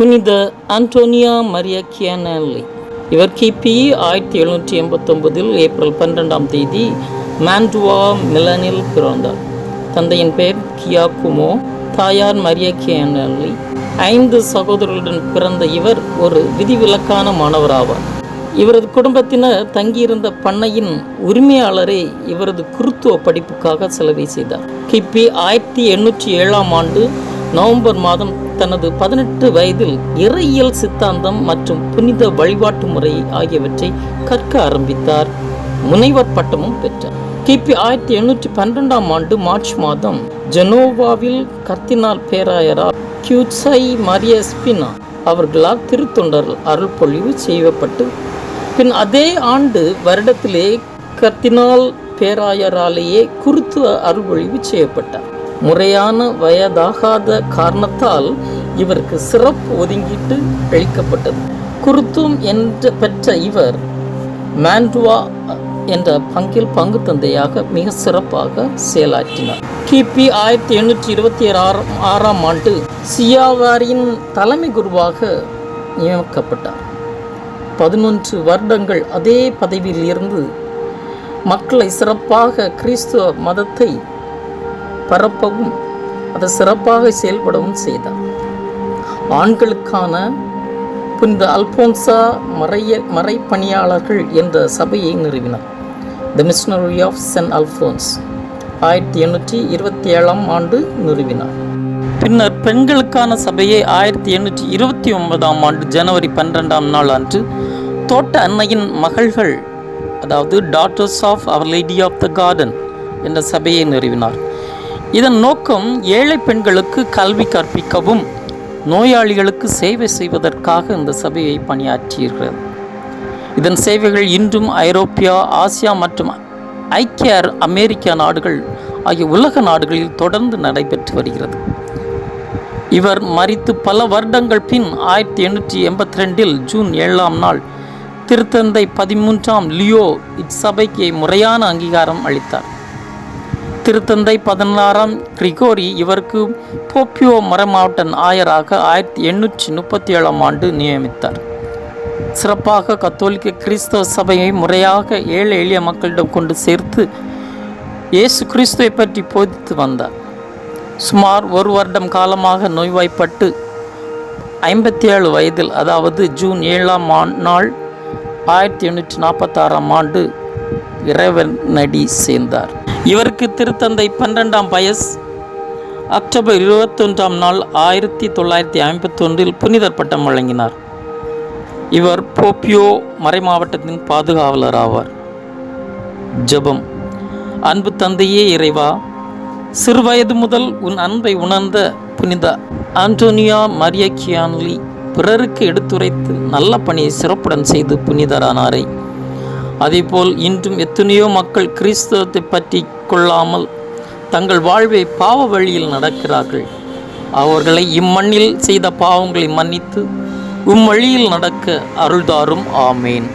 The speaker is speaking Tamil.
புனித ஆண்டோனியா மரியா கியானல்லி. இவர் கிபி ஆயிரத்தி எழுநூற்றி எண்பத்தொன்பதில் ஏப்ரல் பன்னிரெண்டாம் தேதி மாண்டுவா மிலனில் பிறந்தார். தந்தையின் பெயர் கியாகுமோ. தாயார் மரியா கியானல்லி. ஐந்து சகோதரர்களுடன் பிறந்த இவர் ஒரு விதிவிலக்கான மாணவராவார். இவரது குடும்பத்தினர் தங்கியிருந்த பண்ணையின் உரிமையாளரே இவரது குருத்துவ படிப்புக்காக செலவை செய்தார். கிபி ஆயிரத்தி எண்ணூற்றி ஏழாம் ஆண்டு நவம்பர் மாதம் தனது பதினெட்டு வயதில் இறையியல் சித்தாந்தம் மற்றும் புனித வழிபாட்டு முறை ஆகியவற்றை கற்க ஆரம்பித்தார். முனைவர் பட்டமும் பெற்றார். கிபி ஆயிரத்தி எண்ணூற்றி பன்னிரெண்டாம் ஆண்டு மார்ச் மாதம் ஜெனோவாவில் கர்த்தினால் பேராயரால் கியூட்சை மரியஸ்பினா அவர்களால் திருத்தொண்டர் அருள்பொழிவு செய்யப்பட்டு பின் அதே ஆண்டு வருடத்திலே கர்த்தினால் பேராயராலேயே குருத்துவ அருள்பொழிவு செய்யப்பட்டார். முறையான வயதாகாத காரணத்தால் இவருக்கு சிறப்பு ஒதுங்கீட்டு அளிக்கப்பட்டது குருத்தும் என்று பெற்ற இவர் மாண்டுவா என்ற பங்கில் பங்கு தந்தையாக மிக சிறப்பாக செயலாற்றினார். கிபி ஆயிரத்தி எண்ணூற்றி இருபத்தி ஆறாம் ஆறாம் ஆண்டு சியாவாரின் தலைமை குருவாக நியமிக்கப்பட்டார். பதினொன்று வருடங்கள் அதே பதவியில் இருந்து மக்களை சிறப்பாக கிறிஸ்துவ மதத்தை பரப்பவும் அதை சிறப்பாக செயல்படவும் செய்தார். ஆண்களுக்கான புனித அல்போன்சா மறைய மறைப்பணியாளர்கள் என்ற சபையை நிறுவினார். The missionary of saint Alphonse ஆயிரத்தி எண்ணூற்றி இருபத்தி ஏழாம் ஆண்டு நிறுவினார். பின்னர் பெண்களுக்கான சபையை ஆயிரத்தி எண்ணூற்றி இருபத்தி ஒன்பதாம் ஆண்டு ஜனவரி பன்னிரெண்டாம் நாள் அன்று தோட்ட அன்னையின் மகள்கள் அதாவது daughters of our lady of the garden என்ற சபையை நிறுவினார். இதன் நோக்கம் ஏழை பெண்களுக்கு கல்வி கற்பிக்கவும் நோயாளிகளுக்கு சேவை செய்வதற்காக இந்த சபையை பணியாற்றியிருக்கிறது. இதன் சேவைகள் இன்றும் ஐரோப்பியா ஆசியா மற்றும் ஐக்கிய அமெரிக்கா நாடுகள் ஆகிய உலக நாடுகளில் தொடர்ந்து நடைபெற்று வருகிறது. இவர் மறித்து பல வருடங்கள் பின் ஆயிரத்தி எண்ணூற்றி எண்பத்தி ரெண்டில் ஜூன் ஏழாம் நாள் திருத்தந்தை பதிமூன்றாம் லியோ இச்சபைக்கு முறையான அங்கீகாரம் அளித்தார். திருத்தந்தை பதினாறாம் கிரிகோரி இவருக்கு போப்பியோ மரமாவட்டன் ஆயராக ஆயிரத்தி எண்ணூற்றி முப்பத்தி ஏழாம் ஆண்டு நியமித்தார். சிறப்பாக கத்தோலிக்க கிறிஸ்தவ சபையை முறையாக ஏழை எளிய மக்களிடம் கொண்டு சேர்த்து இயேசு கிறிஸ்துவை பற்றி போதித்து வந்தார். சுமார் ஒரு வருடம் காலமாக நோய்வாய்ப்பட்டு ஐம்பத்தி ஏழு வயதில் அதாவது ஜூன் ஏழாம் நாள் ஆயிரத்தி எண்ணூற்றி நாற்பத்தாறாம் ஆண்டு இறைவனடி சேர்ந்தார். இவருக்கு திருத்தந்தை பன்னிரெண்டாம் வயஸ் அக்டோபர் இருபத்தொன்றாம் நாள் ஆயிரத்தி தொள்ளாயிரத்தி ஐம்பத்தொன்றில் புனிதர் பட்டம் வழங்கினார். இவர் போப்பியோ மறைமாவட்டத்தின் பாதுகாவலர் ஆவார். ஜெபம். அன்பு தந்தையே இறைவா சிறுவயது முதல் உன் அன்பை உணர்ந்த புனித ஆண்டோனியா மரிய கியான்லி பிறருக்கு எடுத்துரைத்து நல்ல பணியை சிறப்புடன் செய்து புனிதரானாரை. அதேபோல் இன்றும் எத்தனையோ மக்கள் கிறிஸ்தவத்தை பற்றி கொள்ளாமல் தங்கள் வாழ்வை பாவ வழியில் நடக்கிறார்கள். அவர்களை இம்மண்ணில் செய்த பாவங்களை மன்னித்து உம் வழியில் நடக்க அருள்தாரும். ஆமேன்.